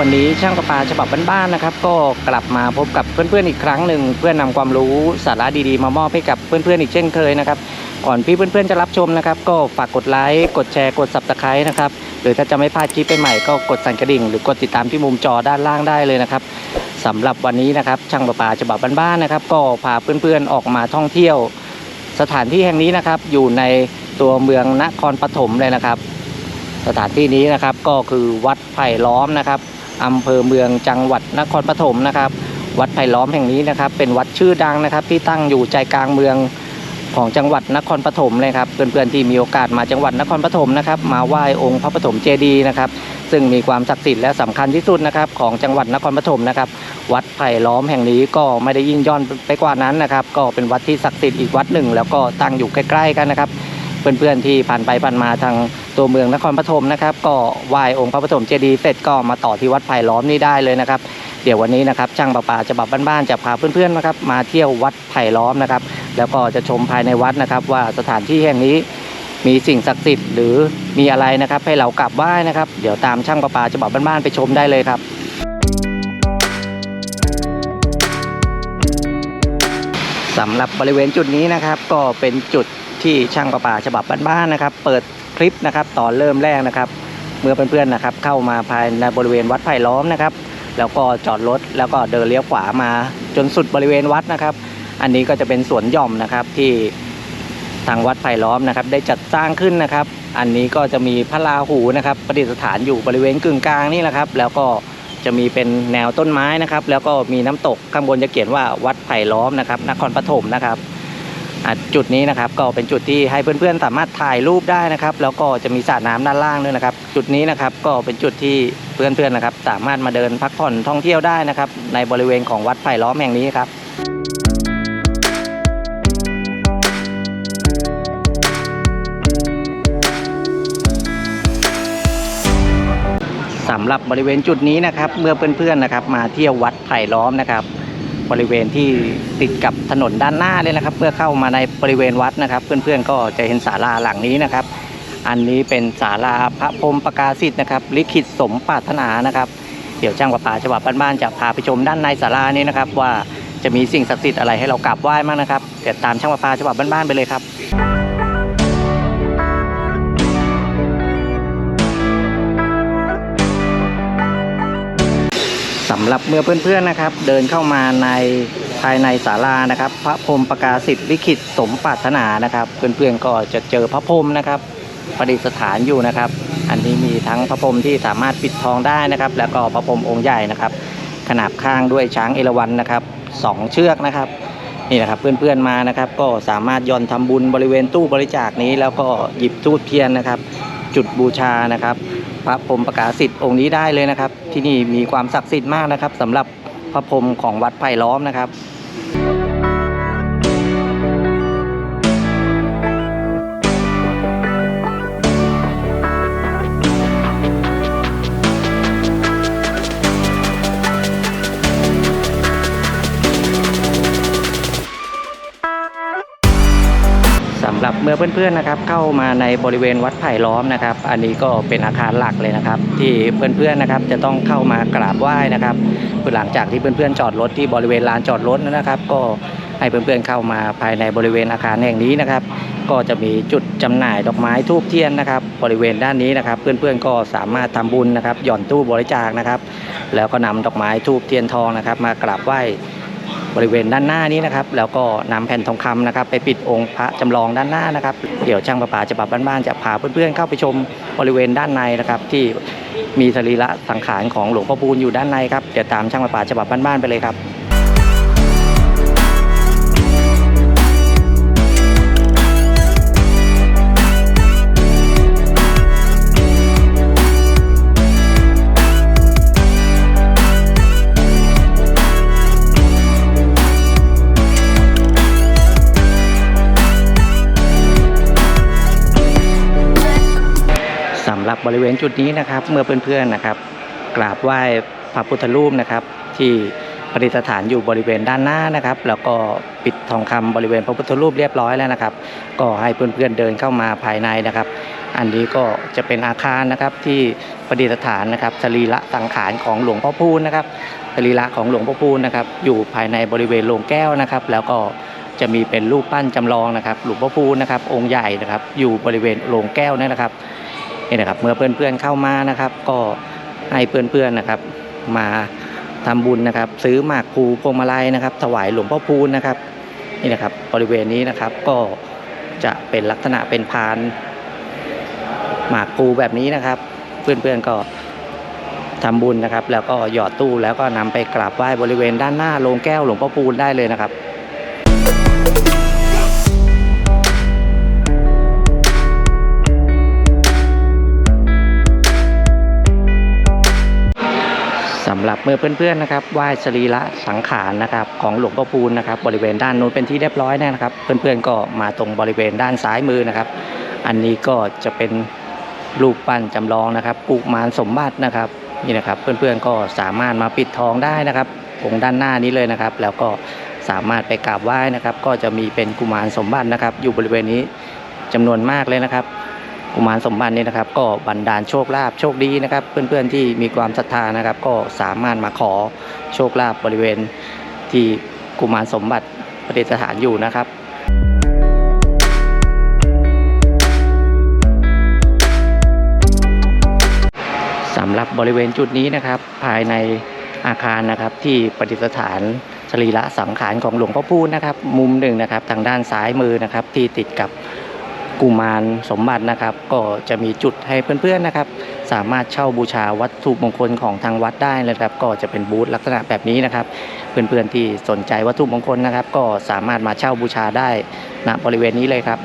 วันนี้ช่างประปาฉบับบ้านๆนะครับ ก็กลับมาพบกับเพื่อนๆอีกครั้งหนึ่งเพื่อนำความรู้สาระดีๆ มามอบให้กับเพื่อนๆอีกเช่นเคยนะครับก่อนพี่เพื่อนๆจะรับชมนะครับ ก็ฝากกดไลค์กดแชร์กด subscribe นะครับหรือถ้าจะไม่พลาดคลิปใหม่ก็กดสั่นกระดิ่ง หรือกดติดตามที่มุมจอด้านล่างได้เลยนะครับสำหรับวันนี้นะครับ ช่างประปาฉบับบ้านๆนะครับ ก็พาเพื่อนๆออกมาท่องเที่ยว สถานที่แห่งนี้นะครับ อยู่ในตัวเมืองนครปฐมเลยนะครับ สถานที่นี้นะครับก็คือวัดไผ่ล้อมนะครับ อำเภอเมืองจังหวัดนครปฐมนะครับ วัดไผ่ล้อมแห่งนี้นะครับ เป็นวัดชื่อดังนะครับ ที่ตั้งอยู่ใจกลางเมืองของจังหวัดนครปฐมเลยครับเพื่อนๆที่มีโอกาสมาจังหวัดนครปฐมนะครับ มาไหว้องค์พระปฐมเจดีย์นะครับ ซึ่งมีความศักดิ์สิทธิ์และสำคัญที่สุดนะครับ ของจังหวัดนครปฐมนะครับ วัดไผ่ล้อมแห่งนี้ก็ไม่ได้ยิ่งย่อนไปกว่านั้นนะครับ ก็เป็นวัดที่ศักดิ์สิทธิ์อีกวัดหนึ่ง แล้วก็ตั้งอยู่ใกล้ ๆ กันนะครับ เพื่อนๆที่ผ่านไปผ่านมาทางตัวเมืองนครปฐมนะครับก็ไหว้องค์พระปฐมเจดีย์เสร็จก็มาต่อที่วัดไผ่ล้อมนี่ได้เลยนะครับเดี๋ยววันนี้นะครับช่างประปาฉบับบ้านๆจะพาเพื่อนๆนะครับมาเที่ยววัดไผ่ล้อมนะครับแล้วก็จะชมภายในวัดนะครับ ว่าสถานที่แห่งนี้มีสิ่งศักดิ์สิทธิ์หรือมีอะไรนะครับ ให้เรากราบไหว้นะครับ เดี๋ยวตามช่างประปาฉบับบ้านๆไปชมได้เลยครับสำหรับบริเวณจุดนี้นะครับ ก็เป็นจุด ที่ช่างประปาฉบับบ้านๆนะครับ เปิดคลิปนะครับตอนเริ่มแรกนะครับ เมื่อเพื่อนๆนะครับ เข้ามาภายในบริเวณวัดไผ่ล้อมนะครับ แล้วก็จอดรถแล้วก็เดินเลี้ยวขวามาจนสุดบริเวณวัดนะครับ อันนี้ก็จะเป็นสวนหย่อมนะครับที่ทางวัดไผ่ล้อมนะครับ ได้จัดสร้างขึ้นนะครับ อันนี้ก็จะมีพระราหูนะครับ ประดิษฐานอยู่บริเวณกึ่งกลางนี่แหละครับ แล้วก็จะมีเป็นแนวต้นไม้นะครับ แล้วก็มีน้ำตกข้างบนจะเขียนว่าวัดไผ่ล้อมนะครับ นครปฐมนะครับ จุดนี้นะครับก็เป็นจุดที่ให้เพื่อนๆ สามารถถ่ายรูปได้นะครับ แล้วก็จะมีสระน้ำด้านล่างด้วยนะครับ จุดนี้นะครับก็เป็นจุดที่เพื่อนๆนะครับ สามารถมาเดินพักผ่อนท่องเที่ยวได้นะครับ ในบริเวณของวัดไผ่ล้อมแห่งนี้ครับสำหรับบริเวณจุดนี้นะครับ เมื่อเพื่อนๆนะครับ มาเที่ยววัดไผ่ล้อมนะครับ บริเวณที่ติดกับถนนด้านหน้าเลยนะครับ เพื่อเข้ามาในบริเวณวัดนะครับ เพื่อนๆก็จะเห็นศาลาหลังนี้นะครับ อันนี้เป็นศาลาพระพรหมประกาศิษย์นะครับลิขิตสมปรารถนานะครับ เดี๋ยวช่างประปาฉบับบ้านๆจะพาไปชมด้านในศาลานี้นะครับ ว่าจะมีสิ่งศักดิ์สิทธิ์อะไรให้เรากราบไหว้มากนะครับเดี๋ยวตามช่างประปาฉบับบ้านๆไปเลยครับำหรับเมื่อเพื่อนๆนะครับ เดินเข้ามาในภายในศาลานะครับ พระพรหมประกาศิษย์ลิขิตสมปรารถนานะครับ เพื่อนๆก็จะเจอพระพรหมนะครับประดิษฐานอยู่นะครับ อันนี้มีทั้งพระพรหมที่สามารถปิดทองได้นะครับ แล้วก็พระพรหมองค์ใหญ่นะครับ ขนาบข้างด้วยช้างเอราวัณนะครับสองเชือกนะครับนี่นะครับเพื่อนๆมานะครับ ก็สามารถย่อนทำบุญบริเวณตู้บริจาคนี้ แล้วก็หยิบทูบเทียนนะครับ จุดบูชานะครับ พระพรมประกาศสิทธิ์องค์นี้ได้เลยนะครับ ที่นี่มีความศักดิ์สิทธิ์มากนะครับสำหรับพระพรมของวัดไผ่ล้อมนะครับ หรับเมื่อเพื่อนๆนะครับเข้ามาในบริเวณวัดไผ่ล้อมนะครับ อันนี้ก็เป็นอาคารหลักเลยนะครับ ที่เพื่อนๆนะครับจะต้องเข้ามากราบไหว้นะครับหลังจากที่เพื่อนๆจอดรถที่บริเวณลานจอดรถนะครับ ก็ให้เพื่อนๆเข้ามาภายในบริเวณอาคารแห่งนี้นะครับ ก็จะมีจุดจำหน่ายดอกไม้ทูบเทียนนะครับ บริเวณด้านนี้นะครับ เพื่อนๆก็สามารถทำบุญนะครับ หย่อนตู้บริจาคนะครับ แล้วก็นำดอกไม้ทูบเทียนทองนะครับ มากราบไหว้ บริเวณด้านหน้านี้นะครับ แล้วก็นำแผ่นทองคำนะครับ ไปปิดองค์พระจำลองด้านหน้านะครับ เดี๋ยวช่างประปาฉบับบ้านๆจะพาเพื่อนๆเข้าไปชมบริเวณด้านในนะครับ ที่มีสรีระสังขารของหลวงพ่อปูนอยู่ด้านในครับเดี๋ยวตามช่างประปาฉบับบ้านๆไปเลยครับ บริเวณจุดนี้นะครับ เมื่อเพื่อนๆนะครับ กราบไหว้พระพุทธรูปนะครับ ที่ประดิษฐานอยู่บริเวณด้านหน้านะครับ แล้วก็ปิดทองคำบริเวณพระพุทธรูปเรียบร้อยแล้วนะครับ ก็ให้เพื่อนๆเดินเข้ามาภายในนะครับ อันนี้ก็จะเป็นอาคารนะครับที่ประดิษฐานนะครับสรีระสังขารของหลวงพ่อพูนนะครับสรีระของหลวงพ่อพูนนะครับ อยู่ภายในบริเวณโรงแก้วนะครับ แล้วก็จะมีเป็นรูปปั้นจำลองนะครับ หลวงพ่อพูนนะครับ องค์ใหญ่นะครับ อยู่บริเวณโรงแก้วนี่นะครับ นี่นะครับ เมื่อเพื่อนๆเข้ามานะครับ ก็ให้เพื่อนๆนะครับ มาทำบุญนะครับ ซื้อหมากพลูพวงมาลัยนะครับ ถวายหลวงพ่อพูนนะครับนี่นะครับบริเวณนี้นะครับก็จะเป็นลักษณะเป็นพานหมากพลูแบบนี้นะครับ เพื่อนๆก็ทำบุญนะครับ แล้วก็หยอดตู้แล้วก็นำไปกราบไหว้บริเวณด้านหน้าโรงแก้วหลวงพ่อพูนได้เลยนะครับับเมื่อเพื่อนๆนะครับไหว้สรีระสังขารนะครับของหลวงพ่อพูนนะครับบริเวณด้านนู้นเป็นที่เรียบร้อยแล้วนะครับ เพื่อนๆก็มาตรงบริเวณด้านซ้ายมือนะครับ อันนี้ก็จะเป็นรูปปั้นจำลองนะครับกุมารสมบัตินะครับนี่นะครับเพื่อนๆก็สามารถมาปิดทองได้นะครับองค์ด้านหน้านี้เลยนะครับ แล้วก็สามารถไปกราบไหว้นะครับ ก็จะมีเป็นกุมารสมบัตินะครับ อยู่บริเวณนี้จำนวนมากเลยนะครับ กุมารสมบัตินี่นะครับ ก็บันดาลโชคลาภโชคดีนะครับ เพื่อนๆที่มีความศรัทธานะครับ ก็สามารถมาขอโชคลาภบริเวณที่กุมารสมบัติประดิษฐานอยู่นะครับสำหรับบริเวณจุดนี้นะครับ ภายในอาคารนะครับที่ประดิษฐานสรีระสังขารของหลวงพ่อพูนนะครับ มุมหนึ่งนะครับ ทางด้านซ้ายมือนะครับที่ติดกับ กุมารสมบัตินะครับ ก็จะมีจุดให้เพื่อนๆนะครับ สามารถเช่าบูชาวัตถุมงคลของทางวัดได้เลยครับ ก็จะเป็นบูธลักษณะแบบนี้นะครับ เพื่อนๆที่สนใจวัตถุมงคลนะครับ ก็สามารถมาเช่าบูชาได้ณบริเวณนี้เลยครับ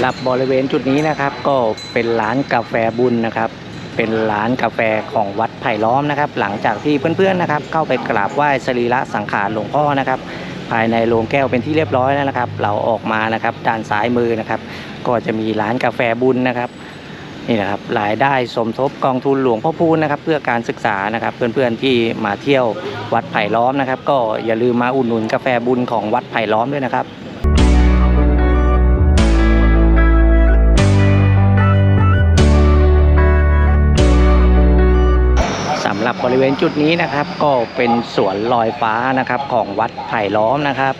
หรับบริเวณจุดนี้นะครับก็เป็นร้านกาแฟบุญนะครับ เป็นร้านกาแฟของวัดไผ่ล้อมนะครับ หลังจากที่เพื่อนๆนะครับ เข้าไปกราบไหว้สรีระสังขารหลวงพ่อนะครับ ภายในโรงแก้วเป็นที่เรียบร้อยแล้วนะครับ เราออกมานะครับด้านซ้ายมือนะครับ ก็จะมีร้านกาแฟบุญนะครับนี่นะครับรายได้สมทบกองทุนหลวงพ่อพูนนะครับ เพื่อการศึกษานะครับ เพื่อนๆที่มาเที่ยววัดไผ่ล้อมนะครับ ก็อย่าลืมมาอุดหนุนกาแฟบุญของวัดไผ่ล้อมด้วยนะครับำหรับบริเวณจุดนี้นะครับ ก็เป็นสวนลอยฟ้านะครับของวัดไผ่ล้อมนะครับ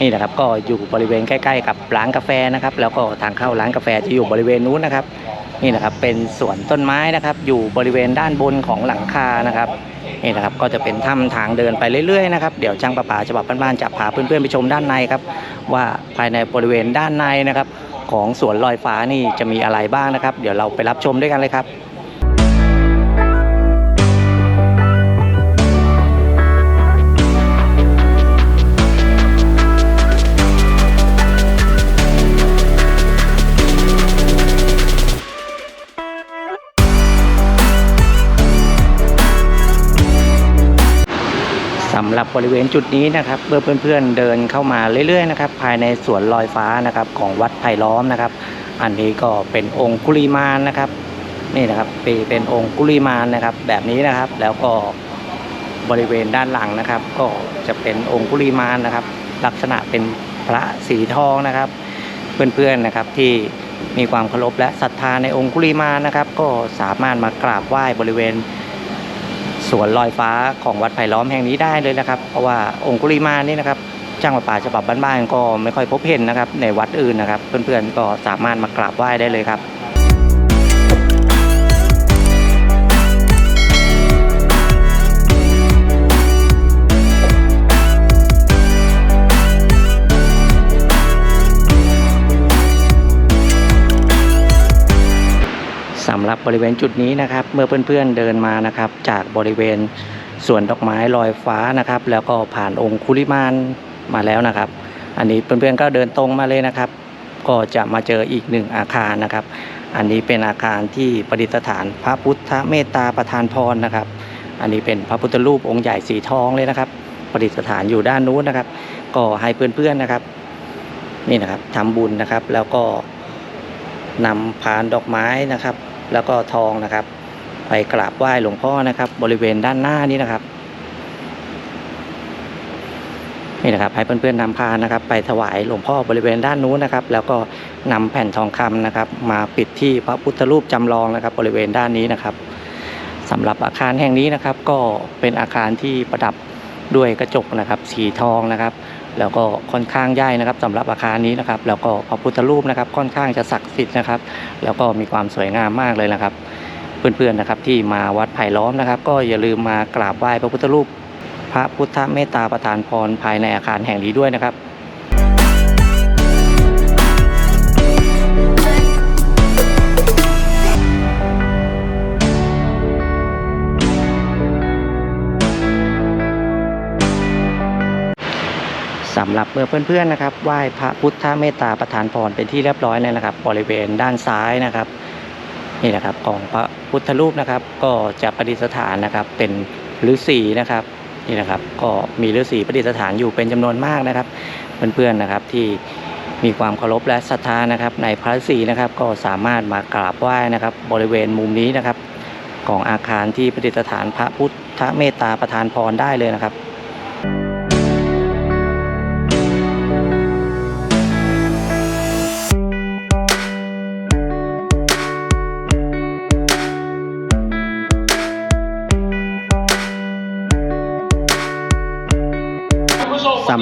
นี่นะครับก็อยู่บริเวณใกล้ๆ กับร้านกาแฟนะครับ แล้วก็ทางเข้าร้านกาแฟจะอยู่บริเวณนู้นนะครับ นี่นะครับเป็นสวนต้นไม้นะครับ อยู่บริเวณด้านบนของหลังคานะครับนี่นะครับก็จะเป็นถ้ำทางเดินไปเรื่อยๆนะครับเดี๋ยวช่างประปาฉบับบ้านๆจะพาเพื่อนๆไปชมด้านในครับว่าภายในบริเวณด้านในนะครับ ของสวนลอยฟ้านี่จะมีอะไรบ้างนะครับ เดี๋ยวเราไปรับชมด้วยกันเลยครับ บริเวณจุดนี้นะครับเมื่อเพื่อนๆเดินเข้ามาเรื่อยๆนะครับภายในสวนลอยฟ้านะครับของวัดไผ่ล้อมนะครับ อันนี้ก็เป็นองค์กุลิมานนะครับนี่นะครับเป็นองค์กุลิมานนะครับ แบบนี้นะครับแล้วก็บริเวณด้านหลังนะครับ ก็จะเป็นองค์กุลิมานนะครับ ลักษณะเป็นพระสีทองนะครับ เพื่อนๆนะครับที่มีความเคารพและศรัทธาในองค์กุลิมานนะครับ ก็สามารถมากราบไหว้บริเวณ สวนลอยฟ้าของวัดไผ่ล้อมแห่งนี้ได้เลยนะครับ เพราะว่าองคุลิมานี่นะครับจ้างประป่าฉบับบ้านๆก็ไม่ค่อยพบเห็นนะครับ ในวัดอื่นนะครับ เพื่อนๆก็สามารถมากราบไหว้ได้เลยครับำหรับบริเวณจุดนี้นะครับ เมื่อเพื่อนๆเดินมานะครับ จากบริเวณสวนดอกไม้ลอยฟ้านะครับ แล้วก็ผ่านองค์คุลิมานมาแล้วนะครับ อันนี้เพื่อนๆก็เดินตรงมาเลยนะครับ ก็จะมาเจออีกหนึ่งอาคารนะครับ อันนี้เป็นอาคารที่ประดิษฐานพระพุทธเมตตาประธานพรนะครับ อันนี้เป็นพระพุทธรูปองค์ใหญ่สีทองเลยนะครับ ประดิษฐานอยู่ด้านนู้นนะครับ ก็ให้เพื่อนๆนะครับนี่นะครับทำบุญนะครับแล้วก็นำพานดอกไม้นะครับ แล้วก็ทองนะครับ ไปกราบไหว้หลวงพ่อนะครับ บริเวณด้านหน้านี้นะครับนี่นะครับให้เพื่อนๆนำพานนะครับ ไปถวายหลวงพ่อบริเวณด้านนู้นนะครับ แล้วก็นำแผ่นทองคำนะครับ มาปิดที่พระพุทธรูปจำลองนะครับ บริเวณด้านนี้นะครับสำหรับอาคารแห่งนี้นะครับ ก็เป็นอาคารที่ประดับด้วยกระจกนะครับ สีทองนะครับ แล้วก็ค่อนข้างใหญ่นะครับสำหรับอาคารนี้นะครับ แล้วก็พระพุทธรูปนะครับ ค่อนข้างจะศักดิ์สิทธิ์นะครับ แล้วก็มีความสวยงามมากเลยนะครับ เพื่อนๆนะครับที่มาวัดไผ่ล้อมนะครับ ก็อย่าลืมมากราบไหว้พระพุทธรูป พระพุทธเมตตาประทานพรภายในอาคารแห่งนี้ด้วยนะครับ สำหรับเมื่อเพื่อนๆนะครับไหว้พระพุทธเมตตาประทานพรเป็นที่เรียบร้อยแล้วนะครับ บริเวณด้านซ้ายนะครับนี่นะครับของพระพุทธรูปนะครับก็จะประดิษฐานนะครับเป็นฤาษีนะครับนี่นะครับก็มีฤาษีประดิษฐานอยู่เป็นจำนวนมากนะครับ เพื่อนๆนะครับที่มีความเคารพและศรัทธานะครับ ในพระฤาษีนะครับก็สามารถมากราบไหว้นะครับ บริเวณมุมนี้นะครับ ของอาคารที่ประดิษฐานพระพุทธเมตตาประทานพรได้เลยนะครับ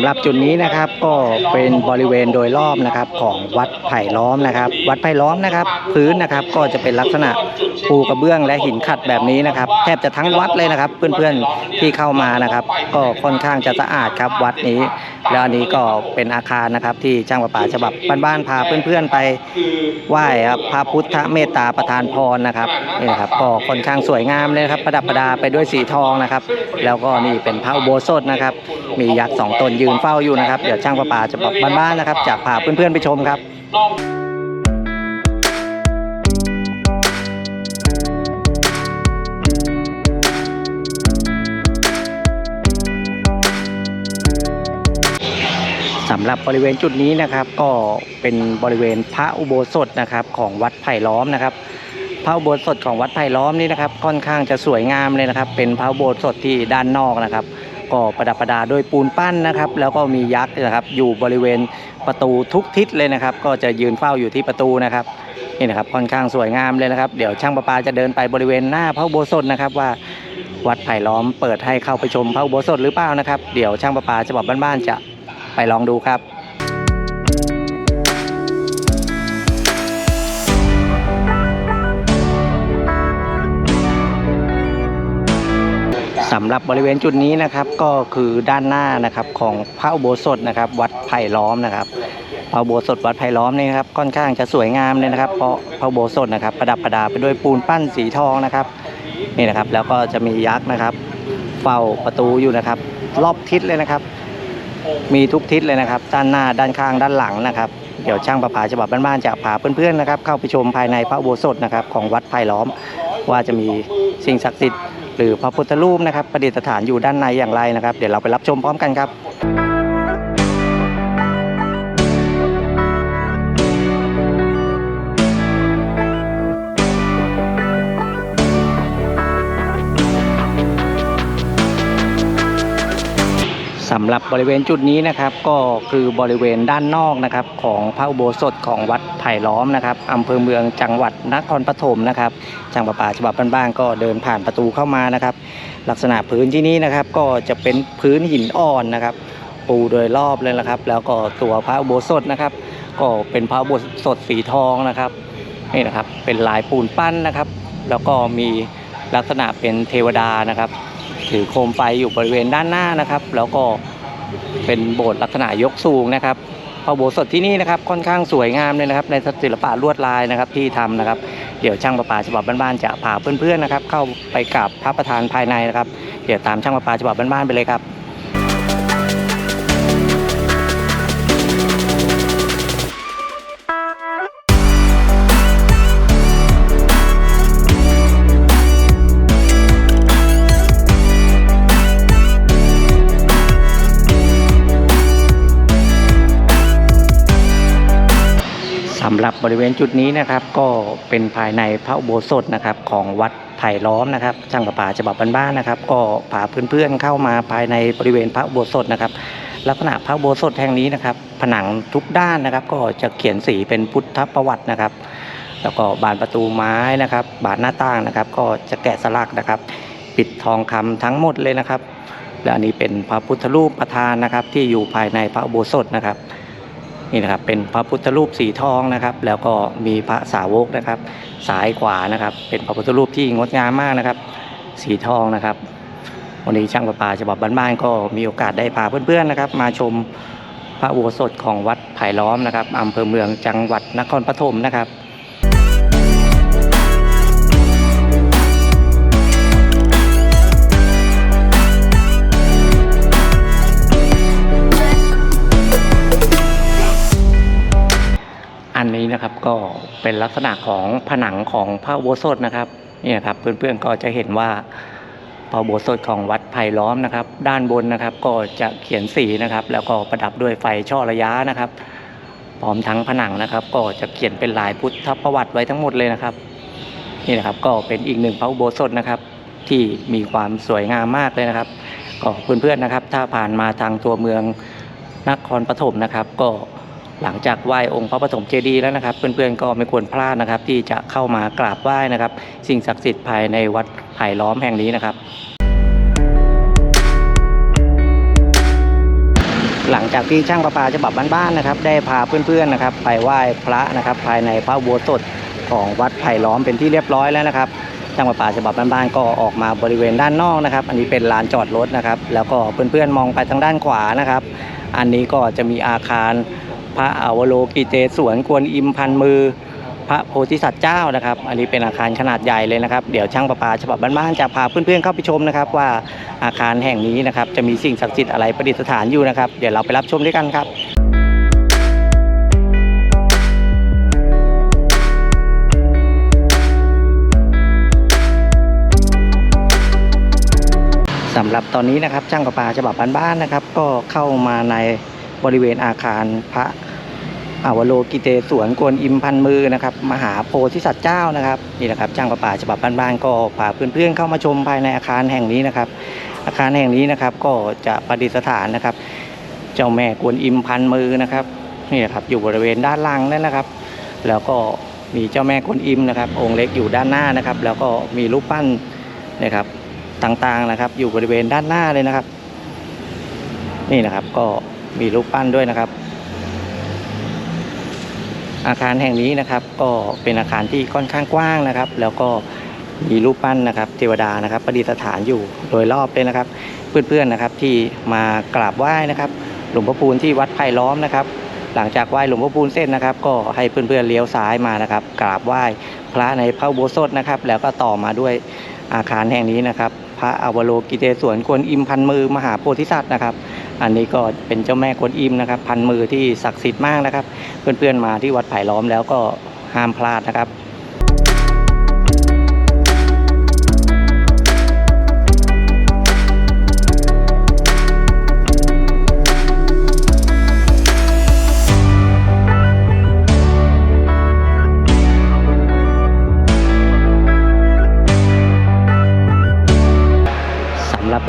ำหรับจุดนี้นะครับก็เป็นบริเวณโดยรอบนะครับของวัดไผ่ล้อมนะครับ วัดไผ่ล้อมนะครับ พื้นนะครับก็จะเป็นลักษณะ ปูกระเบื้องและหินขัดแบบนี้นะครับ แทบจะทั้งวัดเลยนะครับ เพื่อนๆที่เข้ามานะครับ ก็ค่อนข้างจะสะอาดครับวัดนี้ แล้วอันนี้ก็เป็นอาคารนะครับ ที่จ้างประปาฉบับบ้านๆพาเพื่อนๆไปไหว้ครับพระพุทธเมตตาประทานพรนะครับนี่นะครับก็ค่อนข้างสวยงามเลยครับประดับประดาไปด้วยสีทองนะครับ แล้วก็นี่เป็นพระอุโบสถนะครับ มียักษ์สองตนยืนเฝ้าอยู่นะครับเดี๋ยวช่างประปาจะบอกบ้านๆนะครับจะพาเพื่อนๆไปชมครับำหรับบริเวณจุดนี้นะครับ ก็เป็นบริเวณพระอุโบสถนะครับของวัดไผ่ล้อมนะครับ พระอุโบสถของวัดไผ่ล้อมนี่นะครับค่อนข้างจะสวยงามเลยนะครับ เป็นพระอุโบสถที่ด้านนอกนะครับ ก็ประดับประดาด้วยปูนปั้นนะครับ แล้วก็มียักษ์นะครับ อยู่บริเวณประตูทุกทิศเลยนะครับ ก็จะยืนเฝ้าอยู่ที่ประตูนะครับนี่นะครับค่อนข้างสวยงามเลยนะครับ เดี๋ยวช่างประปาจะเดินไปบริเวณหน้าพระอุโบสถนะครับว่าวัดไผ่ล้อมเปิดให้เข้าไปชมพระอุโบสถหรือเปล่านะครับ เดี๋ยวช่างประปาจะบอกบ้านๆจะ ไปลองดูครับสำหรับบริเวณจุดนี้นะครับก็คือด้านหน้านะครับของพระอุโบสถนะครับ วัดไผ่ล้อมนะครับพระอุโบสถวัดไผ่ล้อมนี่นะครับค่อนข้างจะสวยงามเลยนะครับ เพราะพระอุโบสถนะครับ ประดับประดาไปด้วยปูนปั้นสีทองนะครับนี่นะครับ แล้วก็จะมียักษ์นะครับ เฝ้าประตูอยู่นะครับ รอบทิศเลยนะครับ มีทุกทิศเลยนะครับ ด้านหน้าด้านข้างด้านหลังนะครับ เดี๋ยวช่างประภาฉบับบ้านๆจะพาเพื่อนๆนะครับ เข้าไปชมภายในพระอุโบสถนะครับ ของวัดไผ่ล้อม ว่าจะมีสิ่งศักดิ์สิทธิ์หรือพระพุทธรูปนะครับประดิษฐานอยู่ด้านในอย่างไรนะครับ เดี๋ยวเราไปรับชมพร้อมกันครับำหรับบริเวณจุดนี้นะครับก็คือบริเวณด้านนอกนะครับของพระอุโบสถของวัดไผ่ล้อมนะครับอำเภอเมืองจังหวัดนครปฐมนะครับจังประปาฉบับบ้านๆก็เดินผ่านประตูเข้ามานะครับ ลักษณะพื้นที่นี้นะครับก็จะเป็นพื้นหินอ่อนนะครับ ปูโดยรอบเลยนะครับ แล้วก็ตัวพระอุโบสถนะครับ ก็เป็นพระอุโบสถสีทองนะครับนี่นะครับเป็นลายปูนปั้นนะครับ แล้วก็มีลักษณะเป็นเทวดานะครับถือโคมไฟอยู่บริเวณด้านหน้านะครับ แล้วก็ เป็นโบสถ์ลักษณะยกสูงนะครับพระโบสถที่นี่นะครับค่อนข้างสวยงามเลยนะครับ ในศิลปะลวดลายนะครับที่ทำนะครับ เดี๋ยวช่างประปาฉบับบ้านๆจะพาเพื่อนๆนะครับ เข้าไปกราบพระประธานภายในนะครับ เดี๋ยวตามช่างประปาฉบับบ้านๆไปเลยครับำหรับบริเวณจุดนี้นะครับก็เป็นภายในพระอุโบสถนะครับของวัดไผ่ล้อมนะครับช่างประปาฉบับบ้านๆนะครับ ก็พาเพื่อนๆเข้ามาภายในบริเวณพระอุโบสถนะครับลักษณะพระอุโบสถแห่งนี้นะครับ ผนังทุกด้านนะครับ ก็จะเขียนสีเป็นพุทธประวัตินะครับ แล้วก็บานประตูไม้นะครับ บานหน้าต่างนะครับ ก็จะแกะสลักนะครับ ปิดทองคำทั้งหมดเลยนะครับ และอันนี้เป็นพระพุทธรูปประธานนะครับ ที่อยู่ภายในพระอุโบสถนะครับ นี่นะครับเป็นพระพุทธรูปสีทองนะครับ แล้วก็มีพระสาวกนะครับ สายขวานะครับ เป็นพระพุทธรูปที่งดงามมากนะครับ สีทองนะครับ วันนี้ช่างประปาฉบับบ้านๆก็มีโอกาสได้พาเพื่อนๆนะครับ มาชมพระอุโบสถของวัดไผ่ล้อมนะครับอำเภอเมืองจังหวัดนครปฐมนะครับ นะครับ ก็เป็นลักษณะของผนังของพระโบสถนะครับนี่นะครับเพื่อนๆก็จะเห็นว่าพระโบสถของวัดไผ่ล้อมนะครับ ด้านบนนะครับก็จะเขียนสีนะครับ แล้วก็ประดับด้วยไฟช่อระยะนะครับพร้อมทั้งผนังนะครับ ก็จะเขียนเป็นลายพุทธประวัติไว้ทั้งหมดเลยนะครับนี่นะครับก็เป็นอีกหนึ่งพระอุโบสถนะครับ ที่มีความสวยงามมากเลยนะครับ ก็เพื่อนๆนะครับ ถ้าผ่านมาทางตัวเมืองนครปฐมนะครับ ก็ หลังจากไหว้องค์พระปฐมเจดีย์แล้วนะครับ เพื่อนๆก็ไม่ควรพลาดนะครับ ที่จะเข้ามากราบไหว้นะครับ สิ่งศักดิ์สิทธิ์ภายในวัดไผ่ล้อมแห่งนี้นะครับ หลังจากที่ช่างประปาฉบับบ้านๆนะครับ ได้พาเพื่อนๆนะครับ ไปไหว้พระนะครับ ภายในพระโบสถของวัดไผ่ล้อมเป็นที่เรียบร้อยแล้วนะครับช่างประปาฉบับบ้านๆก็ออกมาบริเวณด้านนอกนะครับ อันนี้เป็นลานจอดรถนะครับ แล้วก็เพื่อนๆมองไปทางด้านขวานะครับ อันนี้ก็จะมีอาคาร พระอวโลกิเตศวนกวนอิมพันมือ พระโพธิสัตว์เจ้านะครับ อันนี้เป็นอาคารขนาดใหญ่เลยนะครับ เดี๋ยวช่างประปาฉบับบ้านๆจะพาเพื่อนๆเข้าไปชมนะครับ ว่าอาคารแห่งนี้นะครับจะมีสิ่งศักดิ์สิทธิ์อะไรประดิษฐานอยู่นะครับ เดี๋ยวเราไปรับชมด้วยกันครับสำหรับตอนนี้นะครับช่างประปาฉบับบ้านๆนะครับ ก็เข้ามาใน บริเวณอาคารพระอาวโลกิเตศวนกวนอิมพันมือนะครับ มหาโพธิสัตว์เจ้านะครับนี่นะครับช่างประป่าฉบับบ้านๆก็พาเพื่อนๆเข้ามาชมภายในอาคารแห่งนี้นะครับ อาคารแห่งนี้นะครับก็จะประดิษฐานนะครับ เจ้าแม่กวนอิมพันมือนะครับนี่นะครับอยู่บริเวณด้านล่างนั่นนะครับ แล้วก็มีเจ้าแม่กวนอิมนะครับ องค์เล็กอยู่ด้านหน้านะครับ แล้วก็มีรูปปั้นนะครับต่างๆนะครับ อยู่บริเวณด้านหน้าเลยนะครับ นี่นะครับก็ มีรูปปั้นด้วยนะครับ อาคารแห่งนี้นะครับก็เป็นอาคารที่ค่อนข้างกว้างนะครับ แล้วก็มีรูปปั้นนะครับเทวดานะครับ ประดิษฐานอยู่โดยรอบเลยนะครับ เพื่อนๆนะครับที่มากราบไหว้นะครับหลวงพ่อพูนที่วัดไผ่ล้อมนะครับ หลังจากไหว้หลวงพ่อพูนเสร็จนะครับ ก็ให้เพื่อนๆเลี้ยวซ้ายมานะครับ กราบไหว้พระในพระโบสถนะครับ แล้วก็ต่อมาด้วยอาคารแห่งนี้นะครับ พระอวโลกิเตศวนกวนอิมพันมือมหาโพธิสัตว์นะครับ อันนี้ก็เป็นเจ้าแม่กวนอิมนะครับพันมือที่ศักดิ์สิทธิ์มากนะครับ เพื่อนๆมาที่วัดไผ่ล้อมแล้วก็ห้ามพลาดนะครับ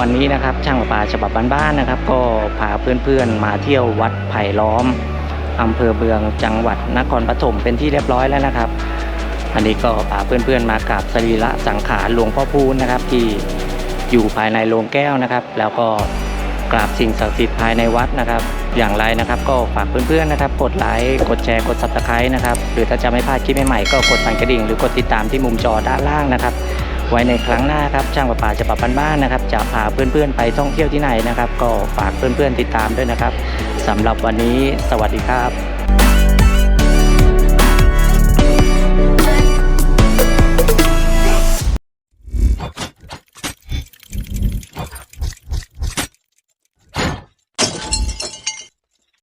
วันนี้นะครับช่างประปาฉบับบ้านๆนะครับ ก็พาเพื่อนๆมาเที่ยววัดไผ่ล้อมอำเภอเมืองจังหวัดนครปฐมเป็นที่เรียบร้อยแล้วนะครับ อันนี้ก็พาเพื่อนๆมากราบสรีระสังขารหลวงพ่อพูนนะครับที่อยู่ภายในโรงแก้วนะครับ แล้วก็กราบสิ่งศักดิ์สิทธิ์ภายในวัดนะครับ อย่างไรนะครับ ก็ฝากเพื่อนๆนะครับ กดไลค์กดแชร์กดซับสไครต์นะครับหรือถ้าจะไม่พลาดคลิปใหม่ๆก็กดสั่นกระดิ่งหรือกดติดตามที่มุมจอด้านล่างนะครับ ไว้ในครั้งหน้าครับช่างประปาจะปรับบ้านๆนะครับ จะพาเพื่อนๆไปท่องเที่ยวที่ไหนนะครับ ก็ฝากเพื่อนๆติดตามด้วยนะครับสำหรับวันนี้สวัสดีครับ